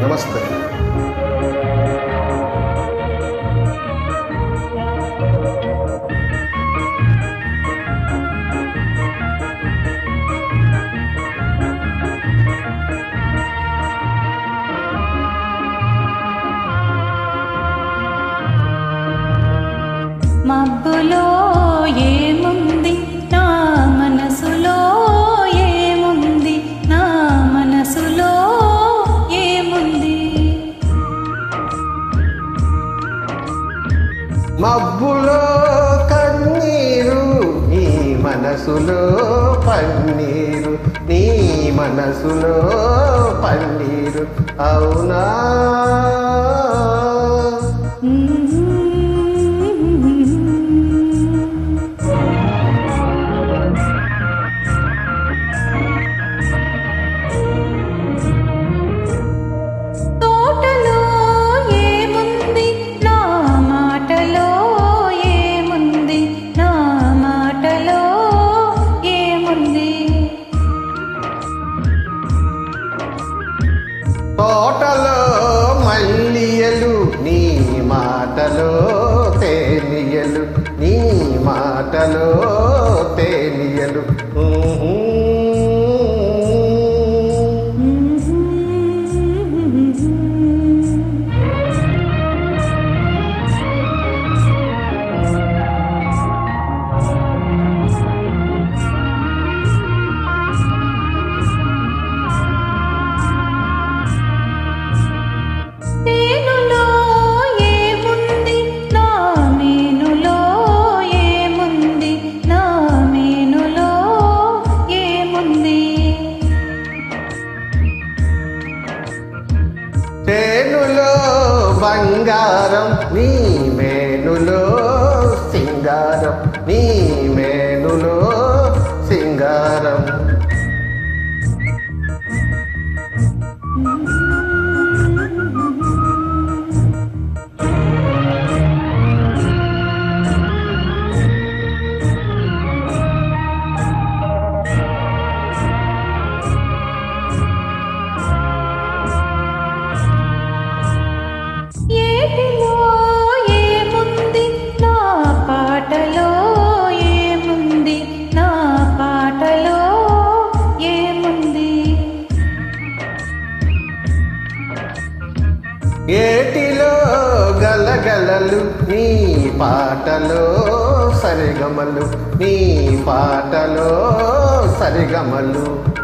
नमस्ते మబ్బులో మబ్బులో కన్నీరు నీ మనసులో పన్నీరు నీ మనసులో పన్నీరు. అవునా? ಮಾತಲೋ బంగారం నీ మేనులో సింగారం నీ మేనులో సింగారం Mm-hmm. ఏటిలో గలగలలు నీ పాటలో సరిగమలు నీ పాటలో సరిగమలు.